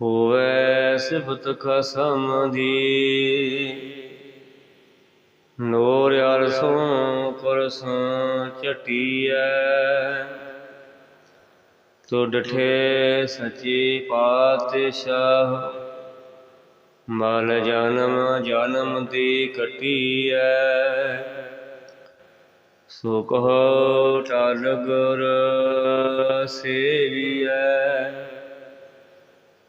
ਹੋਵੇ ਸਿਫਤ ਖਸਮ ਦੀ। ਨੂਰ ਅਰਸੋਂ ਪਰਸੋਂ ਚਟੀਐ ਤੋ ਡਠੇ ਸੱਚੇ ਪਾਤਸ਼ਾਹ, ਮਲ ਜਨਮ ਜਨਮ ਦੀ ਕਟੀਐ ਸੋ ਕਹੋ ਟਲ ਗੁਰ ਸੇਵੀਐ।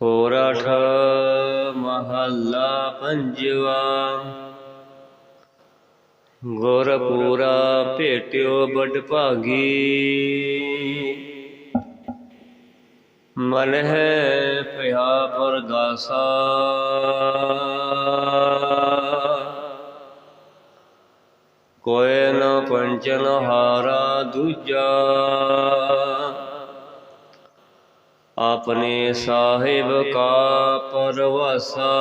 ਸੋਰਠ ਮਹੱਲਾ ਪੰਜਵਾ। ਗੁਰਪੂਰਾ ਭੇਟਿਓ ਬੜ ਭਾਗੀ। ਮਨ ਹੈ ਭਇਆ ਪਰਗਾਸਾ। ਕੋਇ ਨ ਪੰਚਨ ਹਾਰਾ ਦੂਜਾ। ਆਪਣੇ ਸਾਹਿਬ ਕਾ ਪਰਵਾਸਾ।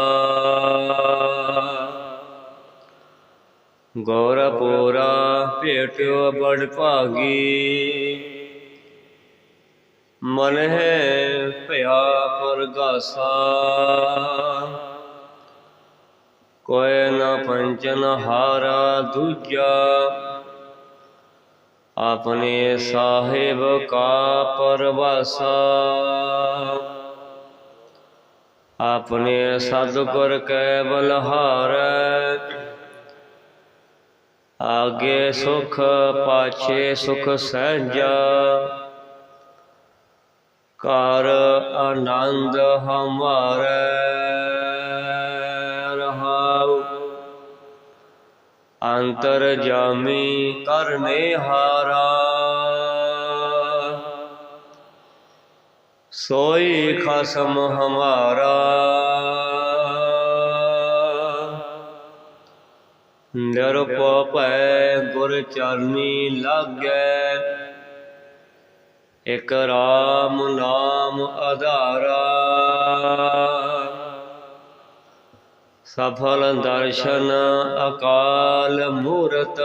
ਗੌਰਪੂਰਾ ਭੇਟਿਓ ਬੜ ਭਾਗੀ। ਮਨ ਹੈ ਭਇਆ ਪਰਗਾਸਾ। ਕੋਇ ਨ ਪੰਚਨ ਹਾਰਾ ਦੂਜਾ। ਆਪਣੇ ਸਾਹਿਬ ਕਾ ਪਰਵਾਸਾ। ਆਪਣੇ ਸਤਿਗੁਰ ਕੈ ਬਲਹਾਰੈ ਆਗੇ ਸੁਖ ਪਾਛੇ ਸੁਖ ਸਹਿਜਾ। ਕਰ ਆਨੰਦ ਹਮਾਰੇ। ਅੰਤਰ ਜਾਮੀ ਕਰਨੇ ਹਾਰਾ। ਸੋਈ ਖਸਮ ਹਮਾਰਾ। ਨਿਰਪੈ ਗੁਰ ਚਰਨੀ ਲਾਗੈ। ਇਕ ਰਾਮ ਨਾਮ ਆਧਾਰਾ ਸਫਲ ਦਰਸ਼ਨ ਅਕਾਲ ਮੂਰਤ।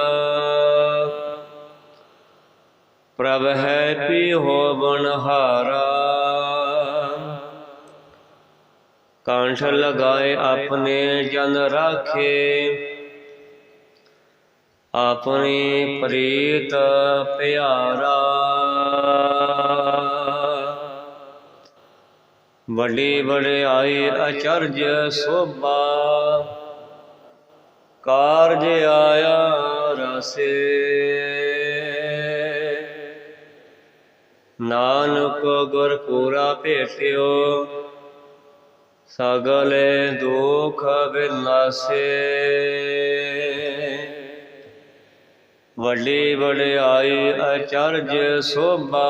ਪ੍ਰਭ ਹੈ ਪੀ ਹੋਵਨ ਹਾਰਾ ਕਾਂਠ ਲਗਾਏ ਆਪਣੇ ਜਨ ਰਾਖੇ। ਆਪਣੀ ਪ੍ਰੀਤ ਪਿਆਰਾ। ਵੱਡੀ ਵਡਿਆਈ ਅਚਰਜ ਸੋਭਾ। ਕਾਰਜ ਆਇਆ ਰਸੇ। ਨਾਨਕ ਗੁਰ ਪੂਰਾ ਭੇਟਿਓ, ਸਗਲੇ ਦੁਖ ਬਿਨਾਸੇ। ਵੱਡੀ ਵਡਿਆਈ ਅਚਰਜ ਸੋਭਾ।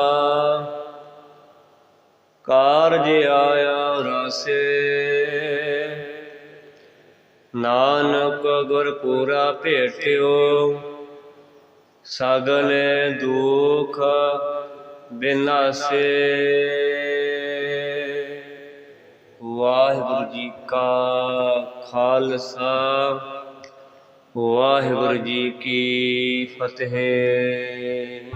ਕਾਰਜ ਆਇਆ ਰਸੇ। ਨਾਨਕ ਗੁਰ ਪੂਰਾ ਭੇਟਿਓ, ਸਗਲੇ ਦੁਖ ਬਿਨਾਸੇ। ਵਾਹਿਗੁਰੂ ਜੀ ਕਾ ਖਾਲਸਾ, ਵਾਹਿਗੁਰੂ ਜੀ ਕੀ ਫਤਿਹ।